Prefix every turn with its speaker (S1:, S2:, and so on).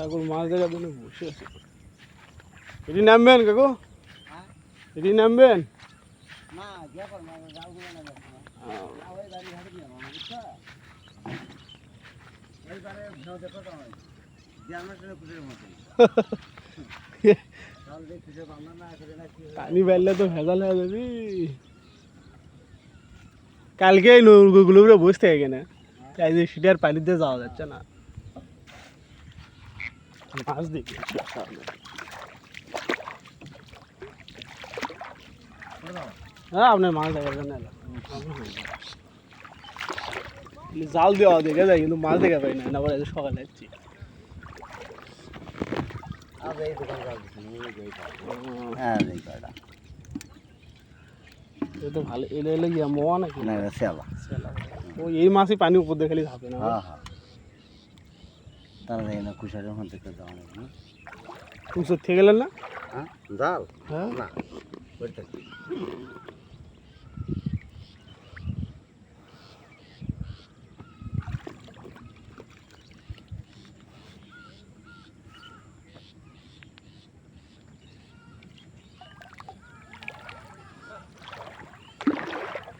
S1: ঠাকুর মাছ দেখার জন্য বসে আছে। এটি নামবেন কাকু?
S2: হ্যাঁ?
S1: এটি নামবেন? পানি বাড়লে তো ভেজাল হয়ে যাবি কালকে নৌকোগুলো বসতে থাকে না তাই যে সিটার পানিতে যাওয়া যাচ্ছে না। মাছ দেখি হ্যাঁ আপনার মাছ দেখার জন্য জাল দেওয়া দেখে যায় কিন্তু মাছ দেখা পাই না না বলে সকালে যাচ্ছি।
S2: হ্যাঁ
S1: ভালো এলে এলে গিয়া মোয়া নাকি?
S2: না সেলা
S1: ও এই মাছই পানি উপর দিয়ে খালি ঝাঁপে না?
S2: হ্যাঁ হ্যাঁ। তাহলে এই না কুশারে ওখান থেকে যাওয়া নেই না।
S1: তুমি সত্যি গেলেন না?
S2: হ্যাঁ জাল
S1: হ্যাঁ?
S2: না ওইটা